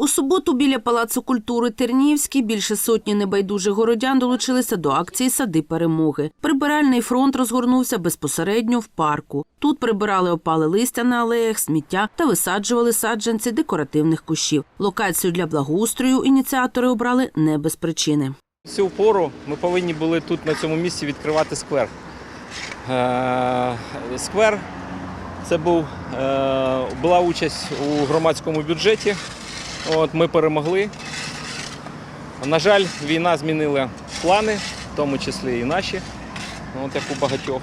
У суботу біля Палацу культури Тернівський більше сотні небайдужих городян долучилися до акції Сади перемоги. Прибиральний фронт розгорнувся безпосередньо в парку. Тут прибирали опали листя на алеях, сміття та висаджували саджанці декоративних кущів. Локацію для благоустрою ініціатори обрали не без причини. Цю пору ми повинні були тут на цьому місці відкривати сквер. Е, Сквер це був, е, була участь у громадському бюджеті. От, ми перемогли. На жаль, війна змінила плани, в тому числі і наші, от як у багатьох.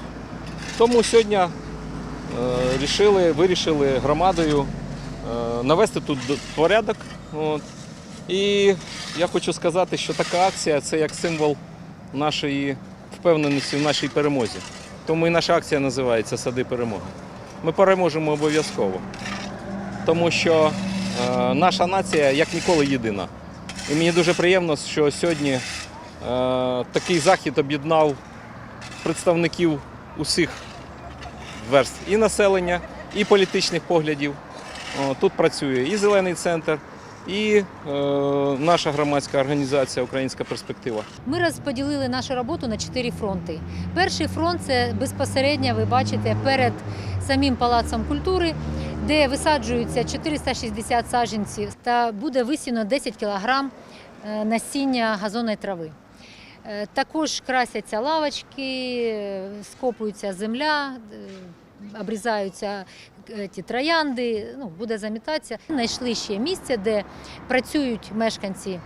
Тому сьогодні е, рішили, вирішили громадою е, навести тут порядок. От. І я хочу сказати, що така акція це як символ нашої впевненості в нашій перемозі. Тому і наша акція називається Сади перемоги. Ми переможемо обов'язково, тому що наша нація як ніколи єдина. І мені дуже приємно, що сьогодні е, такий захід об'єднав представників усіх верств і населення, і політичних поглядів. Тут працює і зелений центр, і е, наша громадська організація Українська перспектива. Ми розподілили нашу роботу на чотири фронти. Перший фронт це безпосередньо, ви бачите, перед самим палацом культури, де висаджуються 460 саджанців та буде висіно 10 кілограм е, насіння газонної трави. Е, Також красяться лавочки, е, скопується земля, обрізаються ті троянди, ну, буде замітатися. Знайшли ще місце, де працюють мешканці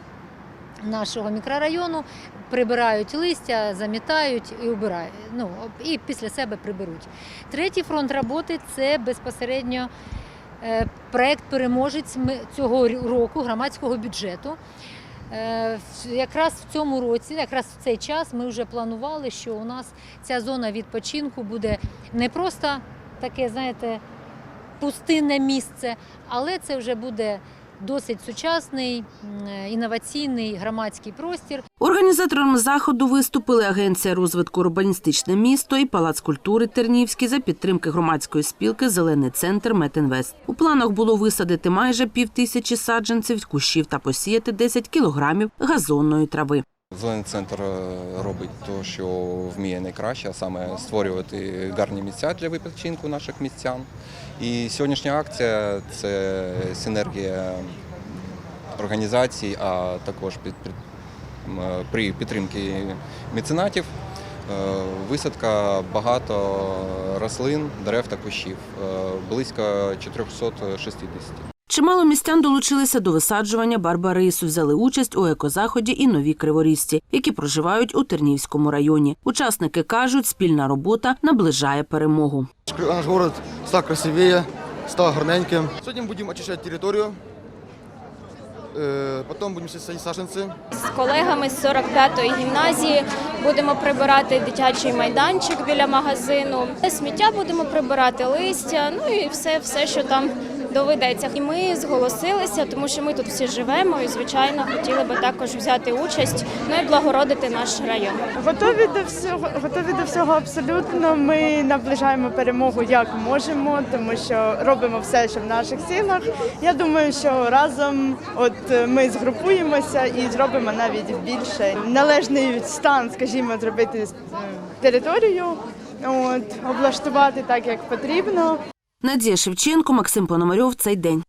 нашого мікрорайону, прибирають листя, замітають і убирають. Ну, і після себе приберуть. Третій фронт роботи це безпосередньо е, проект переможець цього року громадського бюджету. Е, Якраз в цьому році, якраз в цей час ми вже планували, що у нас ця зона відпочинку буде не просто таке, знаєте, пустинне місце, але це вже буде досить сучасний, е, інноваційний громадський простір. Організаторами заходу виступили Агенція розвитку урбаністичне місто і Палац культури Тернівський за підтримки громадської спілки Зелений центр Метінвест. У планах було висадити майже пів тисячі саджанців кущів та посіяти 10 кілограмів газонної трави. Зелений центр е, робить те, що вміє найкраще, а саме створювати гарні місця для відпочинку наших містян. І сьогоднішня акція це синергія організацій, а також е, при підтримці меценатів. е, Висадка багато рослин, дерев та кущів, близько 460. Чимало містян долучилися до висаджування барбарису, взяли участь у екозаході і нові криворізці, які проживають у Тернівському районі. Учасники кажуть, спільна робота наближає перемогу. Наш город стал красивее, стал гарненьким. Сегодня будем очищать территорию. Э, Потом будем садить. З колегами з 45-ї гімназії будемо прибирати дитячий майданчик біля магазину. Сміття будемо прибирати листя, ну і все, все, що там доведеться. І ми зголосилися, тому що ми тут всі живемо і, звичайно, хотіли би також взяти участь, ну і благородити наш район. Готові до всього, готові до всього абсолютно. Ми наближаємо перемогу як можемо, тому що робимо все, що в наших силах. Я думаю, що разом от ми згрупуємося і зробимо навіть більше належний стан, скажімо, зробити е, територію, от облаштувати так, як потрібно. Надія Шевченко, Максим Пономарьов. Цей день.